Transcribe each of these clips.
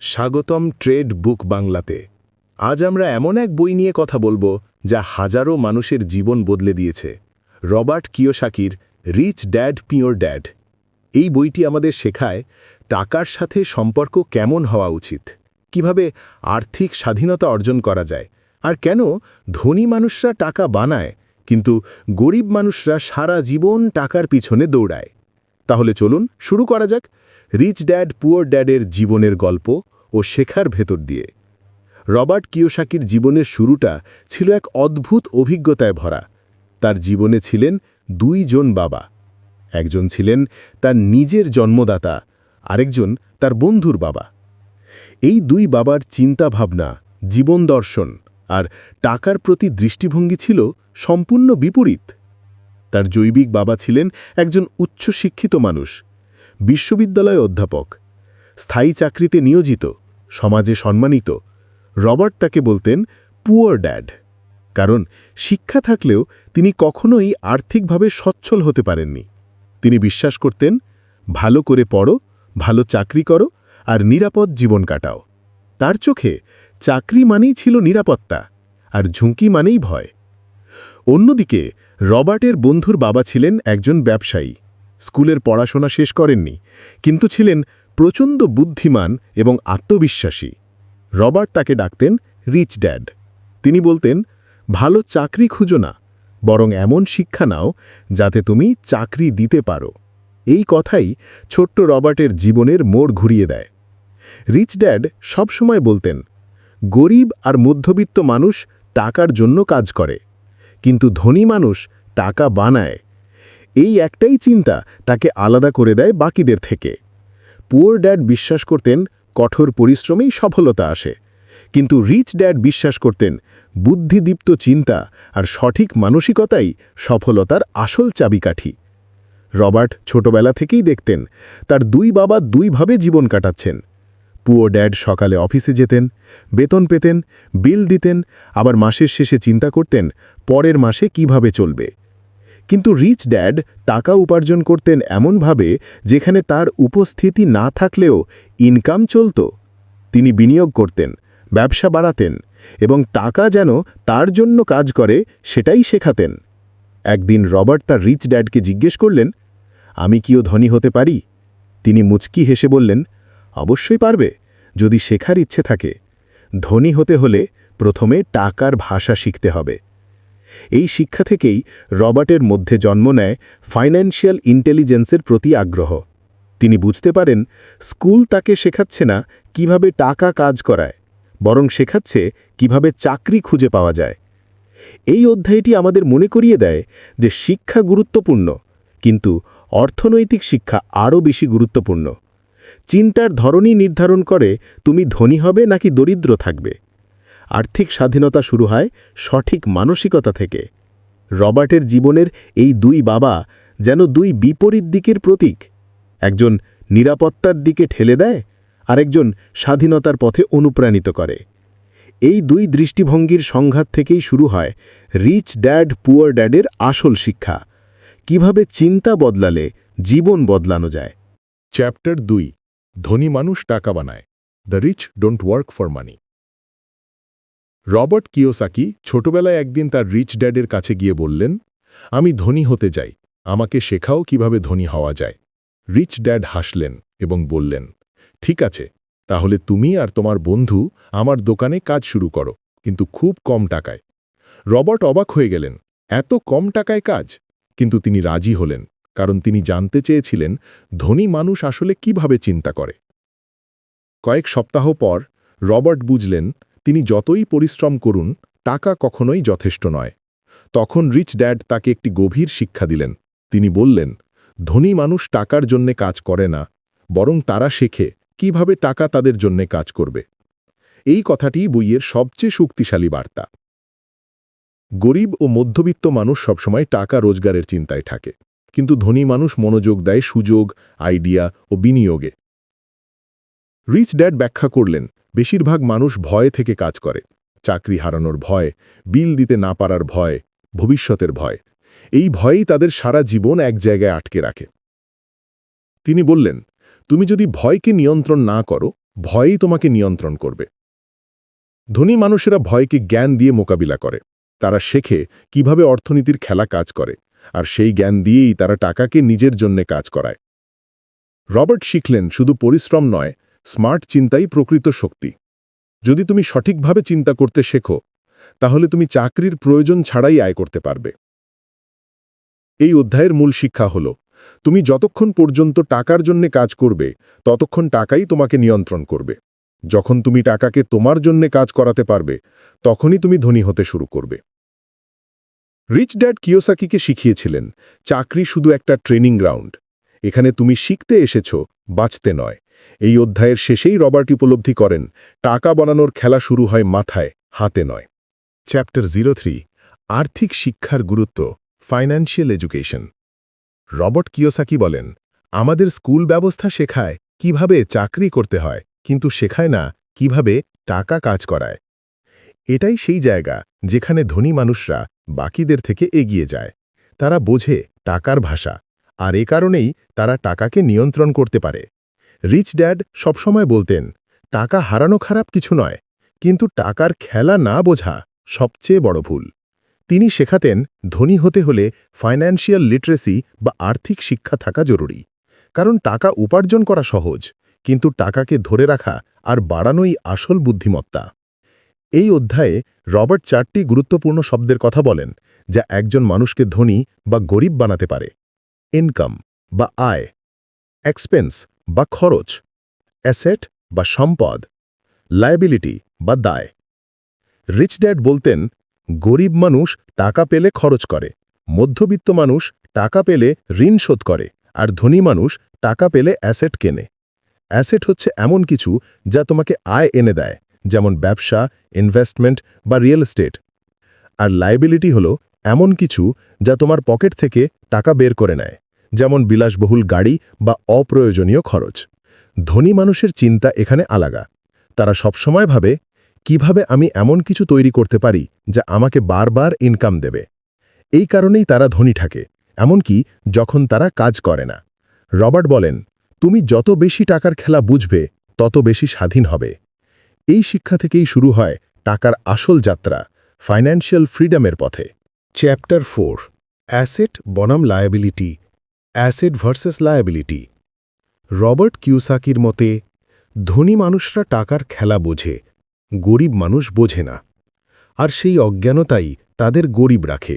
স্বাগতম ট্রেড বুক বাংলাতে। আজ আমরা এমন এক বই নিয়ে কথা বলব, যা হাজারো মানুষের জীবন বদলে দিয়েছে। রবার্ট কিয়োসাকির রিচ ড্যাড, পিওর ড্যাড এই বইটি আমাদের শেখায় টাকার সাথে সম্পর্ক কেমন হওয়া উচিত, কীভাবে আর্থিক স্বাধীনতা অর্জন করা যায়, আর কেন ধনী মানুষরা টাকা বানায়, কিন্তু গরিব মানুষরা সারা জীবন টাকার পিছনে দৌড়ায়। তাহলে চলুন শুরু করা যাক রিচ ড্যাড পুয়ার ড্যাডের জীবনের গল্প ও শেখার ভেতর দিয়ে। রবার্ট কিয়োসাকির জীবনের শুরুটা ছিল এক অদ্ভুত অভিজ্ঞতায় ভরা। তার জীবনে ছিলেন দুইজন বাবা। একজন ছিলেন তার নিজের জন্মদাতা, আরেকজন তার বন্ধুর বাবা। এই দুই বাবার চিন্তাভাবনা, জীবন দর্শন আর টাকার প্রতি দৃষ্টিভঙ্গি ছিল সম্পূর্ণ বিপরীত। তার জৈবিক বাবা ছিলেন একজন উচ্চশিক্ষিত মানুষ, বিশ্ববিদ্যালয় অধ্যাপক, স্থায়ী চাকরিতে নিয়োজিত সমাজে সম্মানিত, রবার্ট তাকে বলতেন পুয়ার ড্যাড। কারণ শিক্ষা থাকলেও তিনি কখনোই আর্থিকভাবে সচ্ছল হতে পারেননি। তিনি বিশ্বাস করতেন, ভালো করে পড়ো, ভালো চাকরি করো আর নিরাপদ জীবন কাটাও। তার চোখে চাকরি মানেই ছিল নিরাপত্তা আর ঝুঁকি মানেই ভয়। অন্যদিকে, রবার্টের বন্ধুর বাবা ছিলেন একজন ব্যবসায়ী। স্কুলের পড়াশোনা শেষ করেননি, কিন্তু ছিলেন প্রচণ্ড বুদ্ধিমান এবং আত্মবিশ্বাসী। রবার্ট তাকে ডাকতেন রিচ ড্যাড তিনি বলতেন, ভালো চাকরি খুঁজো না, বরং এমন শিক্ষা নাও যাতে তুমি চাকরি দিতে পারো। এই কথাই ছোট্ট রবার্টের জীবনের মোড় ঘুরিয়ে দেয়। রিচ ড্যাড সবসময় বলতেন, গরিব আর মধ্যবিত্ত মানুষ টাকার জন্য কাজ করে, কিন্তু ধনী মানুষ টাকা বানায়। এই একটাই চিন্তা তাকে আলাদা করে দেয় বাকিদের থেকে। পুয়ার ড্যাড বিশ্বাস করতেন কঠোর পরিশ্রমেই সফলতা আসে। কিন্তু রিচ ড্যাড বিশ্বাস করতেন বুদ্ধিদীপ্ত চিন্তা আর সঠিক মানসিকতাই সফলতার আসল চাবিকাঠি। রবার্ট ছোটবেলা থেকেই দেখতেন তার দুই বাবা দুইভাবে জীবন কাটাচ্ছেন। পুয়ো ড্যাড সকালে অফিসে যেতেন, বেতন পেতেন, বিল দিতেন, আবার মাসের শেষে চিন্তা করতেন পরের মাসে কীভাবে চলবে। কিন্তু রিচ ড্যাড টাকা উপার্জন করতেন এমনভাবে যেখানে তার উপস্থিতি না থাকলেও ইনকাম চলত। তিনি বিনিয়োগ করতেন, ব্যবসা বাড়াতেন এবং টাকা যেন তার জন্য কাজ করে সেটাই শেখাতেন। একদিন রবার্ট তার রিচ ড্যাডকে জিজ্ঞেস করলেন, আমি কিও ধনী হতে পারি? তিনি মুচকি হেসে বললেন, অবশ্যই পারবে, যদি শেখার ইচ্ছে থাকে। ধনী হতে হলে প্রথমে টাকার ভাষা শিখতে হবে। এই শিক্ষা থেকেই রবার্টের মধ্যে জন্ম নেয় ফাইন্যান্সিয়াল ইন্টেলিজেন্সের প্রতি আগ্রহ। তিনি বুঝতে পারেন, স্কুল তাকে শেখাচ্ছে না কীভাবে টাকা কাজ করায়, বরং শেখাচ্ছে কীভাবে চাকরি খুঁজে পাওয়া যায়। এই অধ্যায়টি আমাদের মনে করিয়ে দেয় যে শিক্ষা গুরুত্বপূর্ণ, কিন্তু অর্থনৈতিক শিক্ষা আরও বেশি গুরুত্বপূর্ণ। চিন্তার ধরনই নির্ধারণ করে তুমি ধনী হবে নাকি দরিদ্র থাকবে। আর্থিক স্বাধীনতা শুরু হয় সঠিক মানসিকতা থেকে। রবার্টের জীবনের এই দুই বাবা যেন দুই বিপরীত দিকের প্রতীক। একজন নিরাপত্তার দিকে ঠেলে দেয়, আরেকজন স্বাধীনতার পথে অনুপ্রাণিত করে। এই দুই দৃষ্টিভঙ্গির সংঘাত থেকেই শুরু হয় রিচ ড্যাড, পুয়ার ড্যাডের আসল শিক্ষা। কীভাবে চিন্তা বদলালে জীবন বদলানো যায়। চ্যাপ্টার দুই, ধনী মানুষ টাকা বানায়। The rich don't work for money. Robert Kiyosaki ছোটবেলায় একদিন তার রিচ ড্যাডের কাছে গিয়ে বললেন, আমি ধনী হতে যাই, আমাকে শেখাও কীভাবে ধনী হওয়া যায়। রিচ ড্যাড হাসলেন এবং বললেন, ঠিক আছে, তাহলে তুমি আর তোমার বন্ধু আমার দোকানে কাজ শুরু করো, কিন্তু খুব কম টাকায়। রবার্ট অবাক হয়ে গেলেন, এত কম টাকায় কাজ? কিন্তু তিনি রাজি হলেন, কারণ তিনি জানতে চেয়েছিলেন ধনী মানুষ আসলে কীভাবে চিন্তা করে। কয়েক সপ্তাহ পর রবার্ট বুঝলেন তিনি যতই পরিশ্রম করুন, টাকা কখনোই যথেষ্ট নয়। তখন রিচ ড্যাড তাকে একটি গভীর শিক্ষা দিলেন। তিনি বললেন, ধনী মানুষ টাকার জন্যে কাজ করে না, বরং তারা শেখে কীভাবে টাকা তাদের জন্যে কাজ করবে। এই কথাটি বইয়ের সবচেয়ে শক্তিশালী বার্তা। গরিব ও মধ্যবিত্ত মানুষ সবসময় টাকা রোজগারের চিন্তায় থাকে, কিন্তু ধনী মানুষ মনোযোগ দেয় সুযোগ, আইডিয়া ও বিনিয়োগে। রিচ ড্যাড ব্যাখ্যা করলেন বেশিরভাগ মানুষ ভয় থেকে কাজ করে। চাকরি হারানোর ভয়, বিল দিতে না পারার ভয়, ভবিষ্যতের ভয়। এই ভয়েই তাদের সারা জীবন এক জায়গায় আটকে রাখে। তিনি বললেন, তুমি যদি ভয়কে নিয়ন্ত্রণ না করো, ভয়ই তোমাকে নিয়ন্ত্রণ করবে। ধনী মানুষেরা ভয়কে জ্ঞান দিয়ে মোকাবিলা করে। তারা শেখে কীভাবে অর্থনীতির খেলা কাজ করে, আর সেই জ্ঞান দিয়েই তারা টাকাকে নিজের জন্যে কাজ করায়। রবার্ট শিখলেন, শুধু পরিশ্রম নয় স্মার্ট চিন্তাই প্রকৃত শক্তি। যদি তুমি সঠিকভাবে চিন্তা করতে শেখো, তাহলে তুমি চাকরির প্রয়োজন ছাড়াই আয় করতে পারবে। এই অধ্যায়ের মূল শিক্ষা হল, তুমি যতক্ষণ পর্যন্ত টাকার জন্য কাজ করবে, ততক্ষণ টাকাই তোমাকে নিয়ন্ত্রণ করবে। যখন তুমি টাকাকে তোমার জন্য কাজ করাতে পারবে, তখনই তুমি ধনী হতে শুরু করবে। রিচ ড্যাড কিয়োসাকিকে শিখিয়েছিলেন, চাকরি শুধু একটা ট্রেনিং গ্রাউন্ড। এখানে তুমি শিখতে এসেছ, বাঁচতে নয়। এই অধ্যায়ের শেষেই রবার্ট উপলব্ধি করেন, টাকা বানানোর খেলা শুরু হয় মাথায়, হাতে নয়। চ্যাপ্টার জিরো আর্থিক শিক্ষার গুরুত্ব, ফাইন্যান্সিয়াল এডুকেশন। রবার্ট কিয়োসাকি বলেন, আমাদের স্কুল ব্যবস্থা শেখায় কীভাবে চাকরি করতে হয়, কিন্তু শেখায় না কীভাবে টাকা কাজ করায়। এটাই সেই জায়গা যেখানে ধনী মানুষরা বাকিদের থেকে এগিয়ে যায়। তারা বোঝে টাকার ভাষা, আর এ কারণেই তারা টাকাকে নিয়ন্ত্রণ করতে পারে। রিচ ড্যাড সবসময় বলতেন, টাকা হারানো খারাপ কিছু নয়, কিন্তু টাকার খেলা না বোঝা সবচেয়ে বড় ভুল। তিনি শেখাতেন, ধনী হতে হলে ফাইন্যান্সিয়াল লিটারেসি বা আর্থিক শিক্ষা থাকা জরুরি, কারণ টাকা উপার্জন করা সহজ, কিন্তু টাকাকে ধরে রাখা আর বাড়ানোই আসল বুদ্ধিমত্তা। এই অধ্যায়ে রবার্ট চারটি গুরুত্বপূর্ণ শব্দের কথা বলেন, যা একজন মানুষকে ধনী বা গরিব বানাতে পারে। ইনকাম বা আয়। এক্সপেন্স বা খরচ, অ্যাসেট বা সম্পদ, লায়াবিলিটি বা দায়। রিচ ড্যাড বলতেন, গরিব মানুষ টাকা পেলে খরচ করে, মধ্যবিত্ত মানুষ টাকা পেলে ঋণ শোধ করে, আর ধনী মানুষ টাকা পেলে অ্যাসেট কেনে। অ্যাসেট হচ্ছে এমন কিছু যা তোমাকে আয় এনে দেয়, যেমন ব্যবসা, ইনভেস্টমেন্ট বা রিয়েল এস্টেট। আর লাইবিলিটি হল এমন কিছু যা তোমার পকেট থেকে টাকা বের করে নেয়। যেমন বিলাসবহুল গাড়ি বা অপ্রয়োজনীয় খরচ। ধনী মানুষের চিন্তা এখানে আলাগা তারা সবসময় ভাবে, কীভাবে আমি এমন কিছু তৈরি করতে পারি যা আমাকে বারবার ইনকাম দেবে? এই কারণেই তারা ধনী থাকে। এমনকি যখন তারা কাজ করে না। রবার্ট বলেন, তুমি যত বেশি টাকার খেলা বুঝবে, তত বেশি স্বাধীন হবে। এই শিক্ষা থেকেই শুরু হয় টাকার আসল যাত্রা ফাইন্যান্সিয়াল ফ্রিডমের পথে। চ্যাপ্টার ফোর অ্যাসেট বনাম liability asset versus liability. Robert কিউসাকির মতে, ধনী মানুষরা টাকার খেলা বোঝে, গরিব মানুষ বোঝে না, আর সেই অজ্ঞানতাই তাদের গরিব রাখে।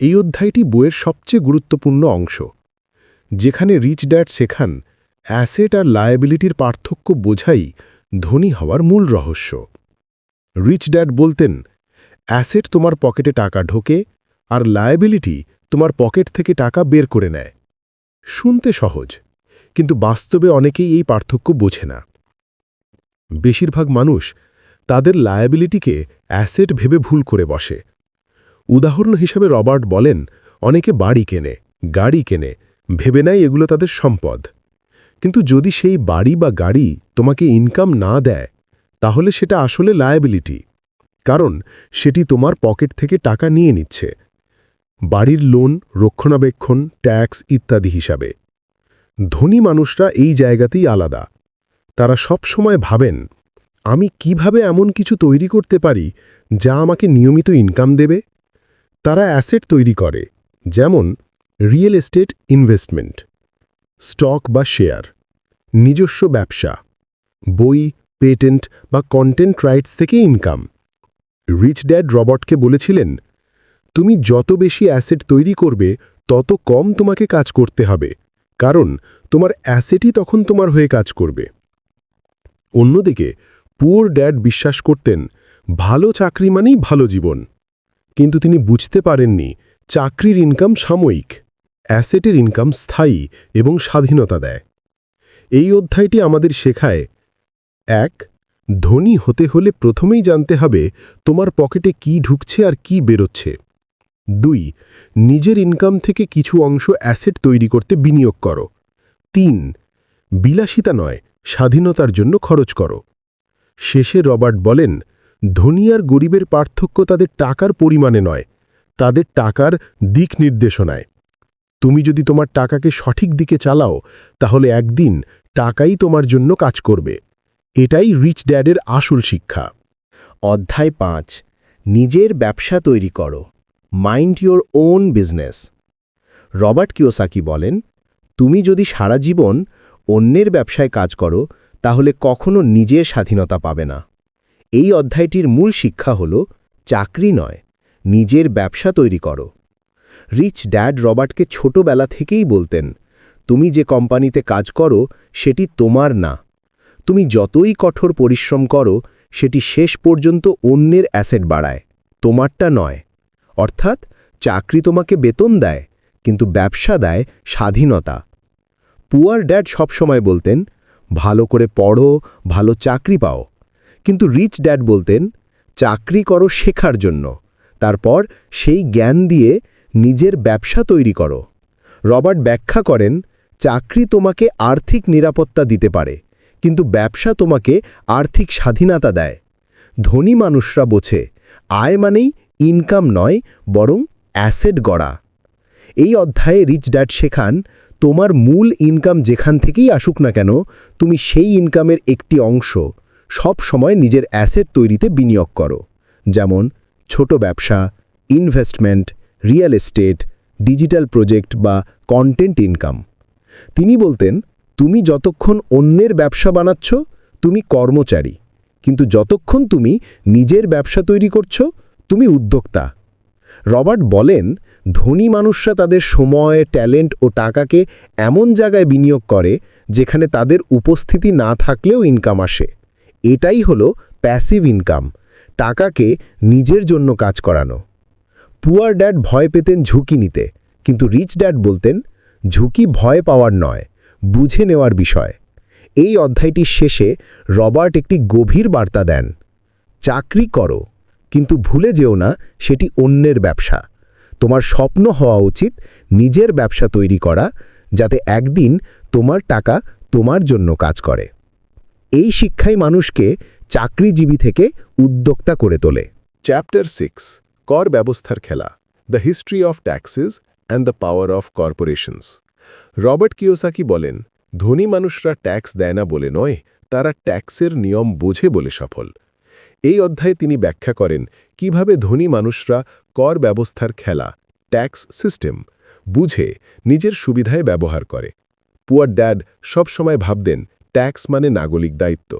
এই অধ্যায়টি বইয়ের সবচেয়ে গুরুত্বপূর্ণ অংশ, যেখানে রিচ ড্যাড শেখান, অ্যাসেট আর লায়াবিলিটির পার্থক্য বোঝাই ধনী হওয়ার মূল রহস্য। রিচ ড্যাড বলতেন, অ্যাসেট তোমার পকেটে টাকা ঢোকে আর লায়াবিলিটি তোমার পকেট থেকে টাকা বের করে নেয়। শুনতে সহজ, কিন্তু বাস্তবে অনেকেই এই পার্থক্য বোঝে না। বেশিরভাগ মানুষ তাদের লায়াবিলিটিকে অ্যাসেট ভেবে ভুল করে বসে। উদাহরণ হিসেবে রবার্ট বলেন, অনেকে বাড়ি কেনে, গাড়ি কেনে, ভেবে নেয় এগুলো তাদের সম্পদ। কিন্তু যদি সেই বাড়ি বা গাড়ি তোমাকে ইনকাম না দেয়, তাহলে সেটা আসলে লায়াবিলিটি কারণ সেটি তোমার পকেট থেকে টাকা নিয়ে নিচ্ছে। বাড়ির লোন, রক্ষণাবেক্ষণ, ট্যাক্স ইত্যাদি হিসাবে। ধনী মানুষরা এই জায়গাতেই আলাদা। তারা সব সময় ভাবেন, আমি কীভাবে এমন কিছু তৈরি করতে পারি যা আমাকে নিয়মিত ইনকাম দেবে? তারা অ্যাসেট তৈরি করে, যেমন রিয়েল এস্টেট ইনভেস্টমেন্ট, স্টক বা শেয়ার, নিজস্ব ব্যবসা, বই, পেটেন্ট বা কন্টেন্ট রাইটস থেকে ইনকাম। রিচ ড্যাড রবার্টকে বলেছিলেন তুমি যত বেশি অ্যাসেট তৈরি করবে, তত কম তোমাকে কাজ করতে হবে। কারণ, তোমার অ্যাসেটই তখন তোমার হয়ে কাজ করবে। অন্যদিকে, পুয়ার ড্যাড বিশ্বাস করতেন, ভালো চাকরি মানেই ভালো জীবন। কিন্তু তিনি বুঝতে পারেননি, চাকরির ইনকাম সাময়িক অ্যাসেটের ইনকাম স্থায়ী এবং স্বাধীনতা দেয়। এই অধ্যায়টি আমাদের শেখায়, এক, ধনী হতে হলে প্রথমেই জানতে হবে তোমার পকেটে কি ঢুকছে আর কি বেরোচ্ছে। দুই, নিজের ইনকাম থেকে কিছু অংশ অ্যাসেট তৈরি করতে বিনিয়োগ করো। তিন, বিলাসিতা নয়, স্বাধীনতার জন্য খরচ করো। শেষে রবার্ট বলেন, ধনী আর গরিবের পার্থক্য তাদের টাকার পরিমাণে নয়, তাদের টাকার দিক নির্দেশনায়। তুমি যদি তোমার টাকাকে সঠিক দিকে চালাও, তাহলে একদিন টাকাই তোমার জন্য কাজ করবে। এটাই রিচ ড্যাডের আসল শিক্ষা। অধ্যায় পাঁচ, নিজের ব্যবসা তৈরি করো। Mind your own business Robert Kiyosaki বলেন, তুমি যদি সারা জীবন অন্যের ব্যবসায় কাজ করো, তাহলে কখনো নিজের স্বাধীনতা পাবে না। এই অধ্যায়টির মূল শিক্ষা হল, চাকরি নয়, নিজের ব্যবসা তৈরি করো। রিচ ড্যাড রবার্টকে ছোটবেলা থেকেই বলতেন, তুমি যে কোম্পানিতে কাজ করো, সেটি তোমার না। তুমি যতই কঠোর পরিশ্রম করো, সেটি শেষ পর্যন্ত অন্যের অ্যাসেট বাড়ায়। তোমারটা নয়। অর্থাৎ চাকরি তোমাকে বেতন দেয়, কিন্তু ব্যবসা দেয় স্বাধীনতা। পুয়ার ড্যাড সবসময় বলতেন, ভালো করে পড়ো, ভালো চাকরি পাও। কিন্তু রিচ ড্যাড বলতেন, চাকরি করো শেখার জন্য, তারপর সেই জ্ঞান দিয়ে নিজের ব্যবসা তৈরি করো। রবার্ট ব্যাখ্যা করেন, চাকরি তোমাকে আর্থিক নিরাপত্তা দিতে পারে, কিন্তু ব্যবসা তোমাকে আর্থিক স্বাধীনতা দেয়। ধনী মানুষরা বোঝে, আয় মানেই ইনকাম নয়, বরং অ্যাসেট গড়া। এই অধ্যায়ে রিচ ড্যাড শেখান, তোমার মূল ইনকাম যেখান থেকেই আসুক না কেন, তুমি সেই ইনকামের একটি অংশ। সব সময় নিজের অ্যাসেট তৈরিতে বিনিয়োগ করো। যেমন, ছোট ব্যবসা, investment, real estate, digital project বা কন্টেন্ট ইনকাম। তিনি বলতেন, তুমি যতক্ষণ অন্যের ব্যবসা বানাচ্ছ, তুমি কর্মচারী। কিন্তু যতক্ষণ তুমি নিজের ব্যবসা তৈরি করছ তুমি উদ্যোক্তা। রবার্ট বলেন, ধনী মানুষরা তাদের সময়, ট্যালেন্ট ও টাকাকে এমন জায়গায় বিনিয়োগ করে যেখানে তাদের উপস্থিতি না থাকলেও ইনকাম আসে। এটাই হলো প্যাসিভ ইনকাম, টাকাকে নিজের জন্য কাজ করানো। পুয়ার ড্যাড ভয় পেতেন ঝুঁকি নিতে, কিন্তু রিচ ড্যাড বলতেন, ঝুঁকি ভয় পাওয়ার নয়, বুঝে নেওয়ার বিষয়। এই অধ্যায়টির শেষে রবার্ট একটি গভীর বার্তা দেন, চাকরি করো। কিন্তু ভুলে যেও না, সেটি অন্যের ব্যবসা। তোমার স্বপ্ন হওয়া উচিত নিজের ব্যবসা তৈরি করা, যাতে একদিন তোমার টাকা তোমার জন্য কাজ করে। এই শিক্ষাই মানুষকে চাকরিজীবী থেকে উদ্যোক্তা করে তোলে। চ্যাপ্টার সিক্স কর ব্যবস্থার খেলা the history of taxes and the power of corporations Robert Kiyosaki বলেন, ধনী মানুষরা ট্যাক্স দেয় না বলে নয়, তারা ট্যাক্সের নিয়ম বোঝে বলে সফল। এই অধ্যায়ে তিনি ব্যাখ্যা করেন কীভাবে ধনী মানুষরা কর ব্যবস্থার খেলা ট্যাক্স সিস্টেম বুঝে নিজের সুবিধায় ব্যবহার করে। পুয়ার ড্যাড সবসময় ভাবতেন ট্যাক্স মানে নাগরিক দায়িত্ব।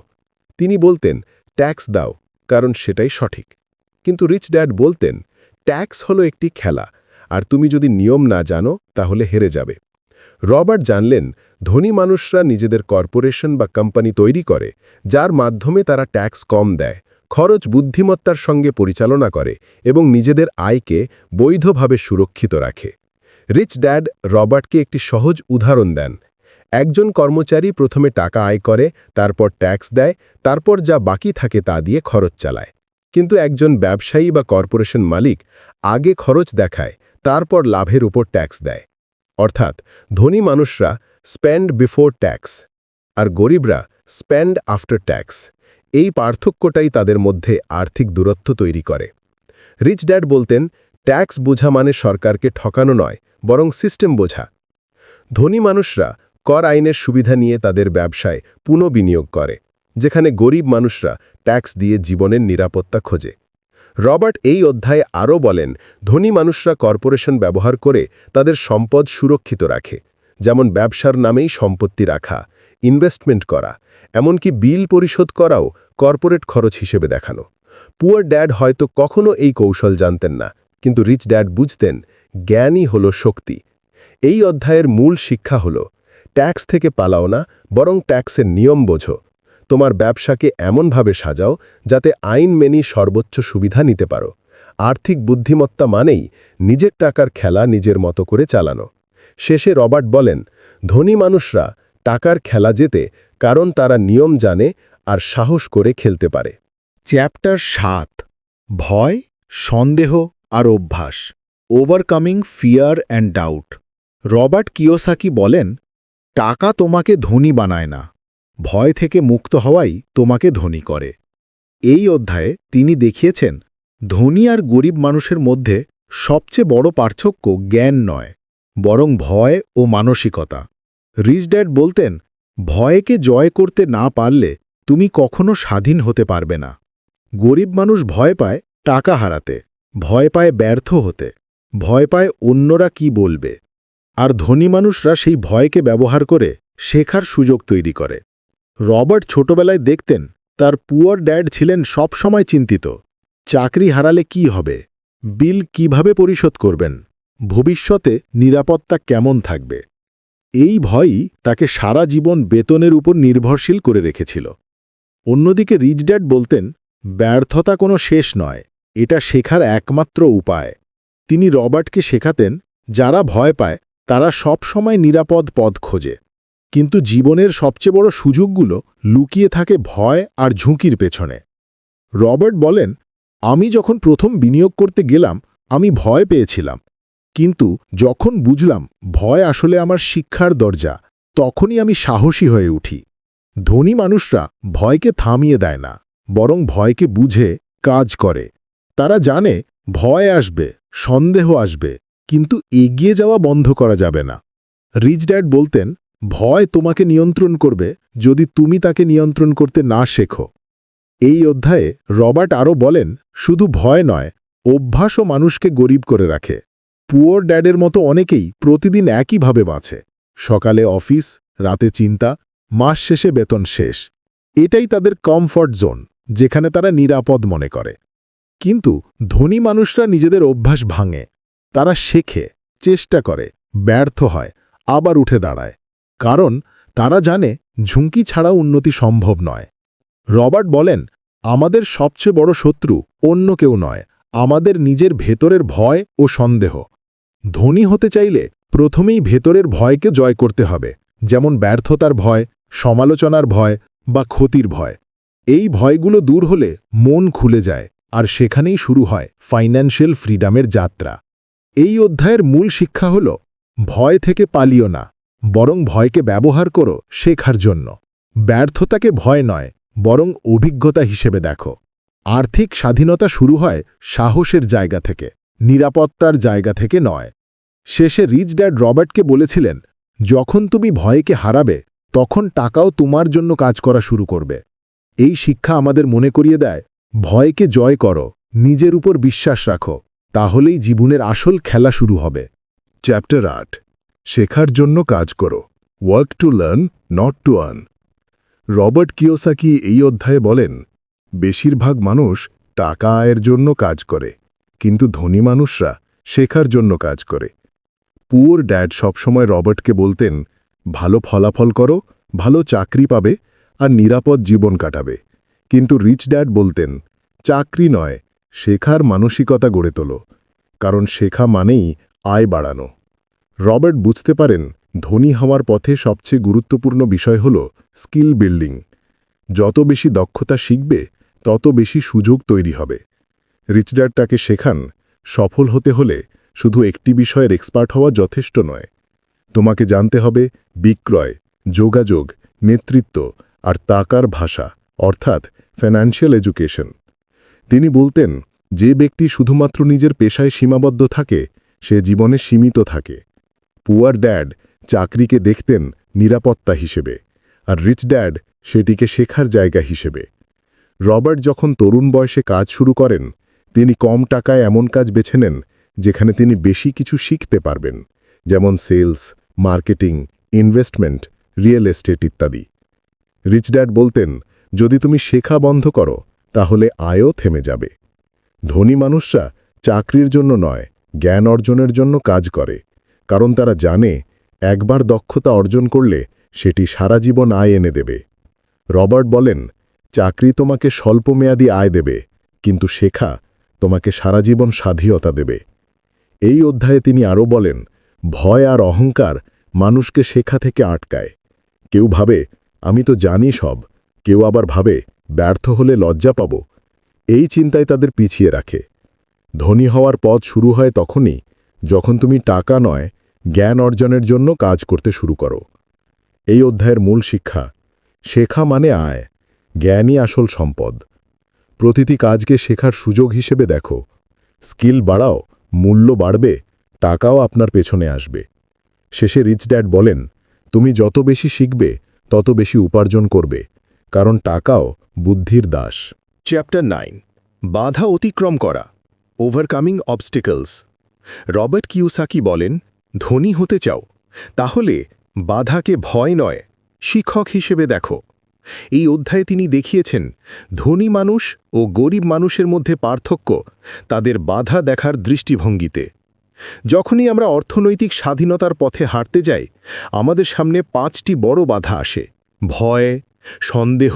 তিনি বলতেন ট্যাক্স দাও, কারণ সেটাই সঠিক। কিন্তু রিচ ড্যাড বলতেন ট্যাক্স হলো একটি খেলা, আর তুমি যদি নিয়ম না জানো, তাহলে হেরে যাবে। রবার্ট জানলেন, ধনী মানুষরা নিজেদের কর্পোরেশন বা কোম্পানি তৈরি করে, যার মাধ্যমে তারা ট্যাক্স কম দেয়। খরচ বুদ্ধিমত্তার সঙ্গে পরিচালনা করে এবং নিজেদের আয়কে বৈধভাবে সুরক্ষিত রাখে। রিচ ড্যাড রবার্টকে একটি সহজ উদাহরণ দেন। একজন কর্মচারী প্রথমে টাকা আয় করে, তারপর ট্যাক্স দেয়, তারপর যা বাকি থাকে তা দিয়ে খরচ চালায়। কিন্তু একজন ব্যবসায়ী বা কর্পোরেশন মালিক আগে খরচ দেখায়, তারপর লাভের উপর ট্যাক্স দেয়। অর্থাৎ ধনী মানুষরা স্পেন্ড বিফোর ট্যাক্স আর গরিবরা স্পেন্ড আফটার ট্যাক্স। এই পার্থক্যটাই তাদের মধ্যে আর্থিক দূরত্ব তৈরি করে। রিচ ড্যাড বলতেন, ট্যাক্স বোঝা মানে সরকারকে ঠকানো নয়, বরং সিস্টেম বোঝা। ধনী মানুষরা কর আইনের সুবিধা নিয়ে তাদের ব্যবসায় পুনঃবিনিয়োগ করে, যেখানে গরিব মানুষরা ট্যাক্স দিয়ে জীবনের নিরাপত্তা খোঁজে। রবার্ট এই অধ্যায়ে আরও বলেন, ধনী মানুষরা কর্পোরেশন ব্যবহার করে তাদের সম্পদ সুরক্ষিত রাখে। যেমন ব্যবসার নামেই সম্পত্তি রাখা ইনভেস্টমেন্ট করা, এমনকি বিল পরিশোধ করাও কর্পোরেট খরচ হিসেবে দেখানো। পুয়ার ড্যাড হয়তো কখনো এই কৌশল জানতেন না, কিন্তু রিচ ড্যাড বুঝতেন জ্ঞানই হল শক্তি। এই অধ্যায়ের মূল শিক্ষা হল ট্যাক্স থেকে পালাও না, বরং ট্যাক্সের নিয়ম বোঝো। তোমার ব্যবসাকে এমনভাবে সাজাও যাতে আইন মেনি সর্বোচ্চ সুবিধা নিতে পারো। আর্থিক বুদ্ধিমত্তা মানেই নিজের টাকার খেলা নিজের মতো করে চালানো। শেষে রবার্ট বলেন, ধনী মানুষরা টাকার খেলা যেতে কারণ তারা নিয়ম জানে আর সাহস করে খেলতে পারে। চ্যাপ্টার সাত, ভয়, সন্দেহ আর অভ্যাস, overcoming, fear and doubt. Robert Kiyosaki বলেন, টাকা তোমাকে ধনী বানায় না, ভয় থেকে মুক্ত হওয়াই তোমাকে ধনী করে। এই অধ্যায়ে তিনি দেখিয়েছেন, ধনী আর গরিব মানুষের মধ্যে সবচেয়ে বড় পার্থক্য জ্ঞান নয়। বরং ভয় ও মানসিকতা। রিচ ড্যাড বলতেন, ভয়কে জয় করতে না পারলে তুমি কখনো স্বাধীন হতে পারবে না। গরিব মানুষ ভয় পায় টাকা হারাতে, ভয় পায় ব্যর্থ হতে, ভয় পায় অন্যরা কি বলবে। আর ধনী মানুষরা সেই ভয়কে ব্যবহার করে শেখার সুযোগ তৈরি করে। রবার্ট ছোটবেলায় দেখতেন, তার পুয়ার ড্যাড ছিলেন সবসময় চিন্তিত, চাকরি হারালে কি হবে? বিল কীভাবে পরিশোধ করবেন? ভবিষ্যতে নিরাপত্তা কেমন থাকবে? এই ভয়ই তাকে সারা জীবন বেতনের উপর নির্ভরশীল করে রেখেছিল। অন্যদিকে রিচ ড্যাড বলতেন, ব্যর্থতা কোনো শেষ নয়, এটা শেখার একমাত্র উপায়। তিনি রবার্টকে শেখাতেন, যারা ভয় পায়, তারা সব সময় নিরাপদ পদ খোঁজে। কিন্তু জীবনের সবচেয়ে বড় সুযোগগুলো লুকিয়ে থাকে ভয় আর ঝুঁকির পেছনে। রবার্ট বলেন, আমি যখন প্রথম বিনিয়োগ করতে গেলাম, আমি ভয় পেয়েছিলাম। কিন্তু যখন বুঝলাম ভয় আসলে আমার শিক্ষার দরজা, তখনই আমি সাহসী হয়ে উঠি। ধনী মানুষরা ভয়কে থামিয়ে দেয় না, বরং ভয়কে বুঝে কাজ করে। তারা জানে ভয় আসবে, সন্দেহ আসবে, কিন্তু এগিয়ে যাওয়া বন্ধ করা যাবে না। রিচ ড্যাড বলতেন, ভয় তোমাকে নিয়ন্ত্রণ করবে যদি তুমি তাকে নিয়ন্ত্রণ করতে না শেখো। এই অধ্যায়ে রবার্ট আরও বলেন, শুধু ভয় নয়, অভ্যাসও মানুষকে গরিব করে রাখে। পুয়োর ড্যাডের মতো অনেকেই প্রতিদিন একইভাবে বাঁচে। সকালে অফিস, রাতে চিন্তা, মাস শেষে বেতন শেষ। এটাই তাদের কমফর্ট জোন যেখানে তারা নিরাপদ মনে করে। কিন্তু ধনী মানুষরা নিজেদের অভ্যাস ভাঙে। তারা শেখে, চেষ্টা করে, ব্যর্থ হয়, আবার উঠে দাঁড়ায়। কারণ তারা জানে ঝুঁকি ছাড়া উন্নতি সম্ভব নয়। রবার্ট বলেন, আমাদের সবচেয়ে বড় শত্রু অন্য কেউ নয়। আমাদের নিজের ভেতরের ভয় ও সন্দেহ। ধনী হতে চাইলে প্রথমেই ভেতরের ভয়কে জয় করতে হবে, যেমন ব্যর্থতার ভয়, সমালোচনার ভয় বা ক্ষতির ভয়। এই ভয়গুলো দূর হলে মন খুলে যায়, আর সেখানেই শুরু হয় ফাইন্যান্সিয়াল ফ্রিডামের যাত্রা। এই অধ্যায়ের মূল শিক্ষা হল, ভয় থেকে পালিও না, বরং ভয়কে ব্যবহার করো শেখার জন্য। ব্যর্থতাকে ভয় নয়, বরং অভিজ্ঞতা হিসেবে দেখো। আর্থিক স্বাধীনতা শুরু হয় সাহসের জায়গা থেকে, নিরাপত্তার জায়গা থেকে নয়। শেষে রিচ ড্যাড রবার্টকে বলেছিলেন, যখন তুমি ভয়কে হারাবে, তখন টাকাও তোমার জন্য কাজ করা শুরু করবে। এই শিক্ষা আমাদের মনে করিয়ে দেয়, ভয়কে জয় করো, নিজের উপর বিশ্বাস রাখো, তাহলেই জীবনের আসল খেলা শুরু হবে। চ্যাপ্টার আট, শেখার জন্য কাজ করো, work to learn, not to earn. Robert Kiyosaki এই অধ্যায়ে বলেন, বেশিরভাগ মানুষ টাকা আয়ের জন্য কাজ করে, কিন্তু ধনী মানুষরা শেখার জন্য কাজ করে। পুয়োর ড্যাড সবসময় রবার্টকে বলতেন, ভালো ফলাফল করো, ভালো চাকরি পাবে আর নিরাপদ জীবন কাটাবে। কিন্তু রিচ ড্যাড বলতেন, চাকরি নয়, শেখার মানসিকতা গড়ে তোলো, কারণ শেখা মানেই আয় বাড়ানো। রবার্ট, বুঝতে পারেন, ধনী হওয়ার পথে সবচেয়ে গুরুত্বপূর্ণ বিষয় হল স্কিল বিল্ডিং। যত বেশি দক্ষতা শিখবে, তত বেশি সুযোগ তৈরি হবে। রিচডার তাকে শেখান, সফল হতে হলে শুধু একটি বিষয়ের এক্সপার্ট হওয়া যথেষ্ট নয়। তোমাকে জানতে হবে বিক্রয়, যোগাযোগ, নেতৃত্ব আর তাকার ভাষা, অর্থাৎ ফিনান্সিয়াল এডুকেশন তিনি বলতেন, যে ব্যক্তি শুধুমাত্র নিজের পেশায় সীমাবদ্ধ থাকে, সে জীবনে সীমিত থাকে। পুয়ার ড্যাড চাকরিকে দেখতেন নিরাপত্তা হিসেবে, আর রিচ ড্যাড সেটিকে শেখার জায়গা হিসেবে। রবার্ট যখন তরুণ বয়সে কাজ শুরু করেন, তিনি কম টাকায় এমন কাজ বেছে নেন যেখানে তিনি বেশি কিছু শিখতে পারবেন, যেমন sales, marketing, investment, real estate ইত্যাদি। রিচ ড্যাড বলতেন, যদি তুমি শেখা বন্ধ করো, তাহলে আয়ও থেমে যাবে। ধনী মানুষরা চাকরির জন্য নয়, জ্ঞান অর্জনের জন্য কাজ করে, কারণ তারা জানে, একবার দক্ষতা অর্জন করলে সেটি সারা জীবন আয় এনে দেবে। রবার্ট বলেন, চাকরি তোমাকে স্বল্পমেয়াদী আয় দেবে, কিন্তু শেখা তোমাকে সারা জীবন স্বাধীনতা দেবে। এই অধ্যায়ে তিনি আরও বলেন, ভয় আর অহংকার মানুষকে শেখা থেকে আটকায়। কেউ ভাবে, আমি তো জানি সব। কেউ আবার ভাবে, ব্যর্থ হলে লজ্জা পাব। এই চিন্তায় তাদের পিছিয়ে রাখে। ধনী হওয়ার পথ শুরু হয় তখনই, যখন তুমি টাকা নয়, জ্ঞান অর্জনের জন্য কাজ করতে শুরু করো। এই অধ্যায়ের মূল শিক্ষা, শেখা মানে আয়, জ্ঞানই আসল সম্পদ। প্রতিটি কাজকে শেখার সুযোগ হিসেবে দেখো। স্কিল বাড়াও মূল্য বাড়বে, টাকাও আপনার পেছনে আসবে। শেষে রিচ ড্যাড বলেন, তুমি যত বেশি শিখবে, তত বেশি উপার্জন করবে, কারণ টাকাও বুদ্ধির দাস। চ্যাপ্টার নাইন বাধা অতিক্রম করা ওভারকামিং অবস্টিকলস রবার্ট কিউসাকি বলেন, ধনী হতে চাও, তাহলে বাধাকে ভয় নয়, শিক্ষক হিসেবে দেখো। এই অধ্যায়ে তিনি দেখিয়েছেন, ধনী মানুষ ও গরিব মানুষের মধ্যে পার্থক্য তাদের বাধা দেখার দৃষ্টিভঙ্গিতে। যখনই আমরা অর্থনৈতিক স্বাধীনতার পথে হাঁটতে যাই, আমাদের সামনে পাঁচটি বড় বাধা আসে। ভয়, সন্দেহ,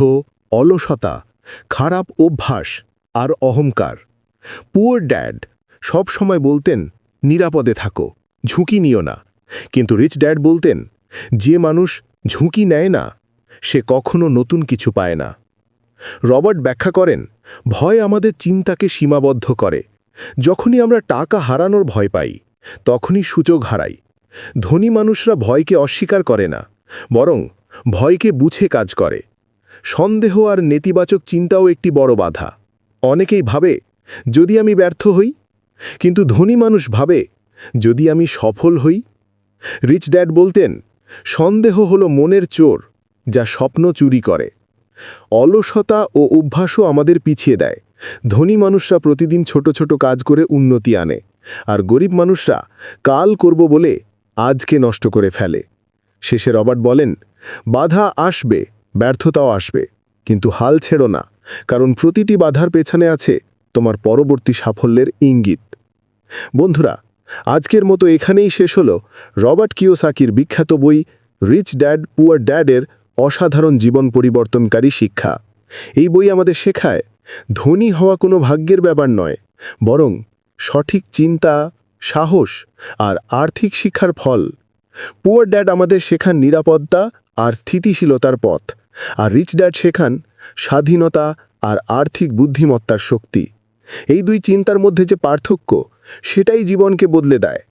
অলসতা, খারাপ অভ্যাস আর অহংকার। পুয়ার ড্যাড সব সময় বলতেন, নিরাপদে থাকো, ঝুঁকি নিও না। কিন্তু রিচ ড্যাড বলতেন, যে মানুষ ঝুঁকি নেয় না সে কখনো নতুন কিছু পায় না। রবার্ট ব্যাখ্যা করেন, ভয় আমাদের চিন্তাকে সীমাবদ্ধ করে। যখনই আমরা টাকা হারানোর ভয় পাই, তখনই সূচক হারাই। ধনী মানুষরা ভয়কে অস্বীকার করে না, বরং ভয়কে বুঝে কাজ করে। সন্দেহ আর নেতিবাচক চিন্তাও একটি বড় বাধা। অনেকেই ভাবে, যদি আমি ব্যর্থ হই? কিন্তু ধনী মানুষ ভাবে, যদি আমি সফল হই? রিচ ড্যাড বলতেন, সন্দেহ হলো মনের চোর। যা স্বপ্ন চুরি করে। অলসতা ও অভ্যাসও আমাদের পিছিয়ে দেয়। ধনী মানুষরা প্রতিদিন ছোট ছোট কাজ করে উন্নতি আনে। আর গরিব মানুষরা, কাল করব বলে আজকে নষ্ট করে ফেলে। শেষে রবার্ট বলেন, বাধা আসবে, ব্যর্থতাও আসবে, কিন্তু হাল ছেড়ো না, কারণ প্রতিটি বাধার পেছনে আছে তোমার পরবর্তী সাফল্যের ইঙ্গিত। বন্ধুরা, আজকের মতো এখানেই শেষ হল। রবার্ট কিওসাকির বিখ্যাত বই, রিচ ড্যাড, পুয়ার ড্যাডের অসাধারণ জীবন পরিবর্তনকারী শিক্ষা। এই বই আমাদের শেখায়, ধনী হওয়া কোনো ভাগ্যের ব্যাপার নয়, বরং সঠিক চিন্তা, সাহস আর আর্থিক শিক্ষার ফল। পুয়ার ড্যাড আমাদের শেখান নিরাপত্তা আর স্থিতিশীলতার পথ, আর রিচ ড্যাড শেখান স্বাধীনতা আর আর্থিক বুদ্ধিমত্তার শক্তি। এই দুই চিন্তার মধ্যে যে পার্থক্য, সেটাই জীবনকে বদলে দেয়।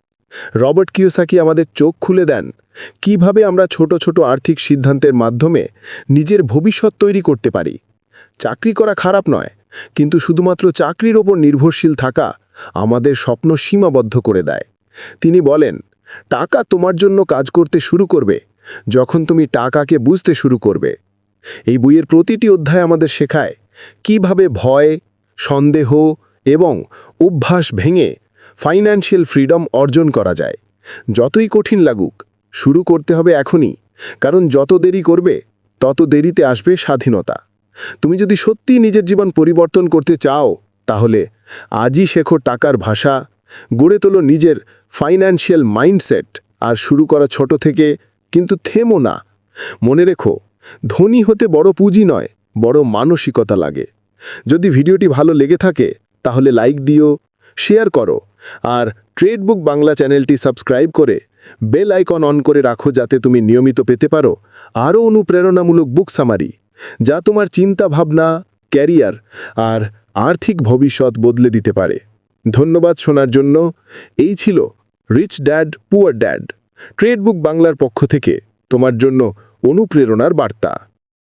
রবার্ট কিওসাকি আমাদের চোখ খুলে দেন, কীভাবে আমরা ছোট ছোট আর্থিক সিদ্ধান্তের মাধ্যমে নিজের ভবিষ্যৎ তৈরি করতে পারি। চাকরি করা খারাপ নয়, কিন্তু শুধুমাত্র চাকরির ওপর নির্ভরশীল থাকা আমাদের স্বপ্ন সীমাবদ্ধ করে দেয়। তিনি বলেন, টাকা তোমার জন্য কাজ করতে শুরু করবে, যখন তুমি টাকাকে বুঝতে শুরু করবে। এই বইয়ের প্রতিটি অধ্যায় আমাদের শেখায় কীভাবে ভয়, সন্দেহ এবং অভ্যাস ভেঙে ফাইন্যান্সিয়াল ফ্রিডম অর্জন করা যায়। যতই কঠিন লাগুক, শুরু করতে হবে এখনই, কারণ যত দেরি করবে, তত দেরিতে আসবে স্বাধীনতা। তুমি যদি সত্যি নিজের জীবন পরিবর্তন করতে চাও, তাহলে আজই শেখো টাকার ভাষা, গড়ে তোলো নিজের ফাইন্যান্সিয়াল মাইন্ডসেট আর শুরু করা ছোট থেকে, কিন্তু থেমো না। মনে রেখো, ধনী হতে বড় পুঁজি নয়, বড় মানসিকতা লাগে। যদি ভিডিওটি ভালো লেগে থাকে, তাহলে লাইক দিও শেয়ার করো। আর ট্রেড বুক বাংলা চ্যানেলটি সাবস্ক্রাইব করে বেল আইকন অন করে রাখো যাতে তুমি নিয়মিত পেতে পারো আরও অনুপ্রেরণামূলক বুক সামারি, যা তোমার চিন্তা ভাবনা, ক্যারিয়ার আর আর্থিক ভবিষ্যৎ বদলে দিতে পারে। ধন্যবাদ শোনার জন্য। এই ছিল rich dad poor dad trade book বাংলার পক্ষ থেকে তোমার জন্য অনুপ্রেরণার বার্তা।